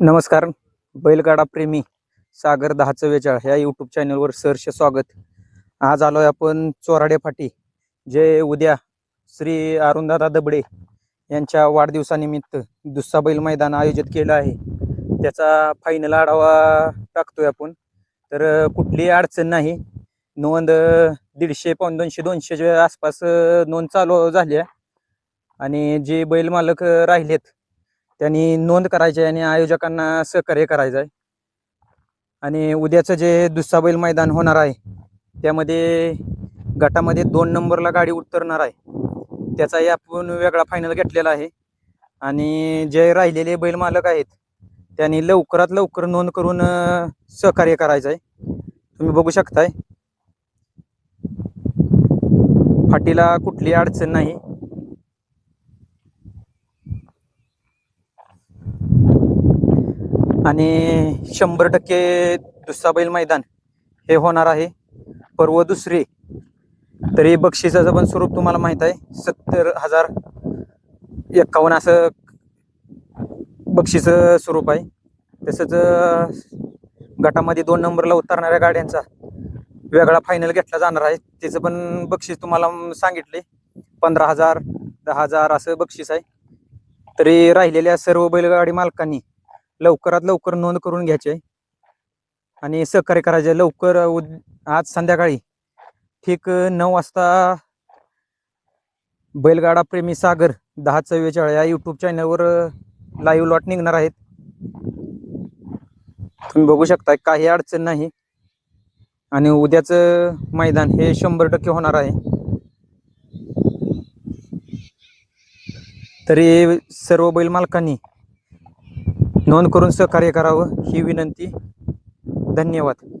नमस्कार बैलगाडा प्रेमी सागर दहा चव्वेचाळ ह्या यूट्यूब चॅनलवर सरसे स्वागत. आज आलो आहे आपण चोराडे फाटी जे उद्या श्री अरुणदादा दबडे यांच्या वाढदिवसानिमित्त दुसरा बैल मैदान आयोजित केलं आहे. त्याचा फायनल आढावा टाकतोय आपण. तर कुठली कुठलीही अडचण नाही. नोंद दीडशे पाऊन दोनशे दोनशेच्या आसपास नोंद चालू झाली आहे आणि जे बैल मालक राहिलेत त्यांनी नोंद करायची आहे आणि आयोजकांना सहकार्य करायचं आहे. आणि उद्याचं जे दुसरा बैल मैदान होणार आहे त्यामध्ये गटामध्ये दोन नंबरला गाडी उतरणार आहे. त्याचाही आपण वेगळा फायनल घेतलेला आहे. आणि जे राहिलेले बैल मालक आहेत त्यांनी लवकरात लवकर नोंद करून सहकार्य करायचं आहे. तुम्ही बघू शकताय. फाटीला कुठली अडचण नाही. आणि शंभर टक्के दुसरा बैल मैदान हे होणार आहे. पर्व दुसरे. तरी बक्षिसाचं पण स्वरूप तुम्हाला माहीत आहे. सत्तर हजार एक्कावन्न असं बक्षीस स्वरूप आहे. तसंच गटामध्ये दोन नंबरला उतरणाऱ्या गाड्यांचा वेगळा फायनल घेतला जाणार आहे. त्याचं पण बक्षीस तुम्हाला सांगितले. पंधरा हजार दहा हजार असं बक्षीस आहे. तरी राहिलेल्या सर्व बैलगाडी मालकांनी लवकरात लवकर नोंद करून घ्यायची. आहे आणि सहकार्य करायचे. आहे. लवकर उद- आज संध्याकाळी ठीक नऊ वाजता बैलगाडा प्रेमी सागर दहा चव्वेचाळ या यूट्यूब चॅनलवर लाईव्ह लॉट निघणार आहेत. तुम्ही बघू शकता काही अडचण नाही. आणि उद्याचं मैदान हे शंभर टक्के होणार आहे. तरी सर्व बैल मालकांनी नोंद करून सहकार्य करावं ही विनंती. धन्यवाद.